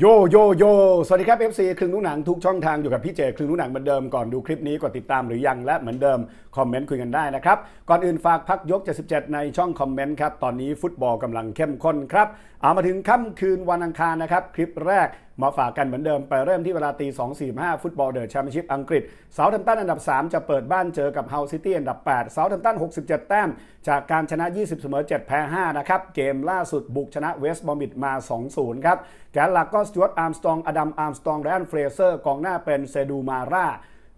โยโยโยสวัสดีครับ FC ครึ่งนุหนังทุกช่องทางอยู่กับพี่เจครึ่งนุหนังเหมือนเดิมก่อนดูคลิปนี้กดติดตามหรือยังและเหมือนเดิมคอมเมนต์คุยกันได้นะครับ ก่อนอื่นฝากพักยก 77 ในช่องคอมเมนต์ครับ ตอนนี้ฟุตบอลกำลังเข้มข้นครับ เอามาถึงค่ำคืนวันอังคารนะครับ คลิปแรก มาฝากกันเหมือนเดิมไปเริ่มที่เวลาตี 2 4 5 ฟุตบอลเดอะแชมเปี้ยนชิพอังกฤษเซาท์แฮมป์ตันอันดับ 3 จะเปิดบ้านเจอกับเฮาซิตี้อันดับ 8 เซาท์แฮมป์ตัน 67 แต้ม จากการชนะ 20 เสมอ 7 แพ้ 5 นะครับ เกมล่าสุดบุกชนะเวสต์บอมบิดมา 2-0 ครับ แกนหลักก็สจวตอาร์มสตรองอดัมอาร์มสตรองและอันเฟรเซอร์กองหน้าเป็นเซดูมาร่า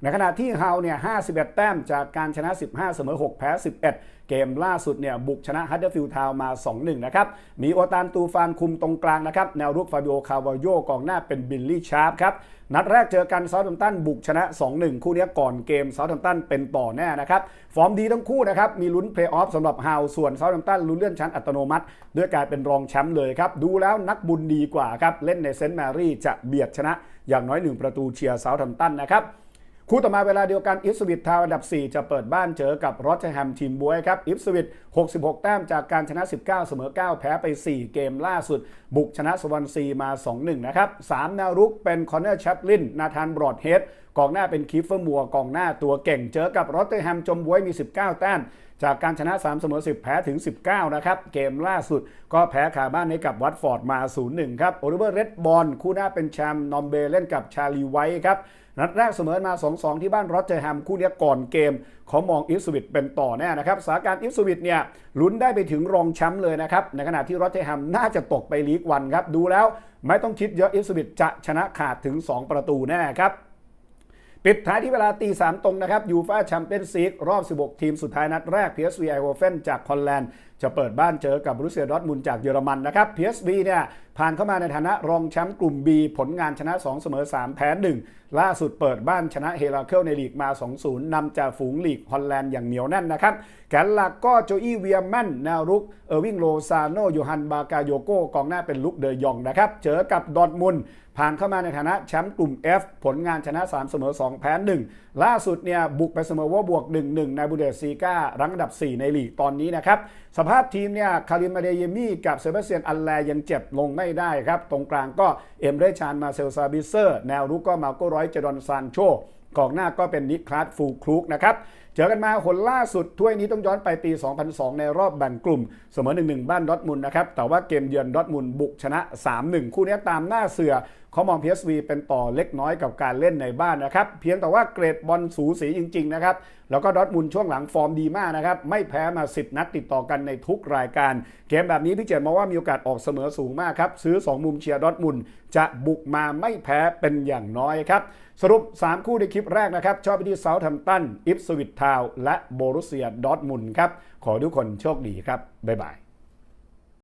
ในขณะที่เฮาเนี่ย51 แต้มจากการชนะ 15 เสมอ 6 แพ้ 11 เกมล่าสุดเนี่ยบุกชนะฮัตเดอร์ฟิลด์ทาวมา 2-1 นะครับ มีโอตานตูฟานคุมตรงกลางนะครับ แนวรุกฟาบิโอคาวาโยกองหน้าเป็นบิลลี่ชาร์ปครับ นัดแรกเจอกันเซาท์แฮมป์ตันบุกชนะ 2-1 คู่นี้ก่อนเกมเซาท์แฮมป์ตันเป็นต่อแน่นะครับ ฟอร์มดีทั้งคู่นะครับ มีลุ้นเพลย์ออฟสำหรับเฮาส่วนเซาท์แฮมป์ตันลุ้นเลื่อนชั้นอัตโนมัติ ด้วยการเป็นรองแชมป์เลยครับดูแล้วนักบุญดีกว่าครับเล่นในเซนต์แมรี่จะเบียดชนะอย่างน้อย1ประตูเชียร์เซาท์แฮมป์ตันนะครับ คู่ต่อมาเวลาเดียวกันอิฟสวิตทาวอันดับ 4 จะเปิดบ้านเจอกับรอตเทอร์แฮมทีมบวยครับอิฟสวิต 66 แต้มจากการชนะ 19 เสมอ 9 แพ้ไป 4 เกมล่าสุด บุกชนะสวอนซีมา 2-1 นะครับ 3 แนวรุกเป็นคอนเนอร์แชปลิน นาธานบรอดเฮดกองหน้าเป็นคิฟเฟอร์มัวกองหน้าตัวเก่งเจอกับรอตเทอร์แฮมจมบวยมี 19 แต้มจากการชนะ 3 เสมอ 10 แพ้ถึง 19 นะครับ เกมล่าสุดก็แพ้ขาบ้านให้กับวัตฟอร์ดมา 0-1 ครับ โอลิเวอร์เรดบอลคู่หน้าเป็นแชมป์นอมเบเล่นกับชาลีไวท์ครับนัดแรกเสมอมา 2-2 ที่บ้านรอตเจอร์แฮมคู่นี้ก่อนเกมเขามองอิฟสวิตเป็นต่อแน่นะครับสถานการณ์อิฟสวิตเนี่ยลุ้นได้ไปถึงรองแชมป์เลยนะครับ ในขณะที่รอตเจอร์แฮมน่าจะตกไปลีกวันครับ ดูแล้วไม่ต้องคิดเยอะอิฟสวิตจะชนะขาดถึง 2 ประตูแน่ครับ ปิดท้ายที่เวลาตีสามตรงนะครับยูฟาแชมเปี้ยนซีกรอบ 16 ทีมสุดท้ายนัดแรก PSV ไอโอเฟนจากฮอลแลนด์ จะเปิดบ้านเจอกับบรูเซียดอร์ทมุนจากเยอรมันนะครับ PSV เนี่ยผ่านเข้ามาในฐานะรองแชมป์กลุ่ม B ผลงานชนะ 2 เสมอ 3 แพ้ 1 ล่าสุดเปิดบ้านชนะเฮราเคิลในลีกมา 2-0นำจากฝูงลีกฮอลแลนด์อย่างเหนียวแน่นนะครับแกนหลักก็โจอี้เวียแมนแนวรุก เออร์วิงโลซาโนโยฮันบากาโยโกกองหน้าเป็นลุกเดยองนะครับ เจอกับดอทมุนผ่านเข้ามาในฐานะแชมป์กลุ่ม F ผลงานชนะ 3 เสมอ 2 แพ้ 1 ล่าสุดเนี่ยบุกไปเสมอว่าบวก 1-1 ในบูเดสซีการังอันดับ 4 ในลีกตอนนี้นะครับสภาพทีมเนี่ยคาริมาเดเยมี่กับเซเบสเซียนอัลแลยังเจ็บลงไม่ได้ครับ ตรงกลางก็เอ็มเรชานมาเซลซาบิเซอร์ แนวรุกก็มาโกร้อยเจดอนซานโช กองหน้าก็เป็นนิคลาสฟูคลุกนะครับเจอกันมาคนล่าสุดถ้วยนี้ต้องย้อนไปปี 2002 ในรอบแบ่งกลุ่ม เสมอ 1-1 บ้านดอทมุนด์นะครับ แต่ว่าเกมเยือนดอทมุนด์บุกชนะ 3-1 คู่นี้ตามหน้าเสือเขามอง PSV เป็นต่อเล็กน้อยกับการเล่นในบ้านนะครับ เพียงแต่ว่าเกรดบอลสูสีจริง ๆ นะครับ แล้วก็ดอทมุนด์ช่วงหลังฟอร์มดีมากนะครับ ไม่แพ้มา 10 นัดติดต่อกันในทุกรายการ เกมแบบนี้พี่เจตมองว่ามีโอกาสออกเสมอสูงมากครับซื้อ 2 มุมเชียร์ดอทมุนด์จะบุกมาไม่แพ้เป็นอย่างน้อยครับสรุป 3 คู่ในคลิปแรกนะครับชอบไปที่เซาท์แฮมป์ตันอิฟสวิตทาวและโบรุเซียดอร์ทมุนครับขอทุกคนโชคดีครับบ๊ายบาย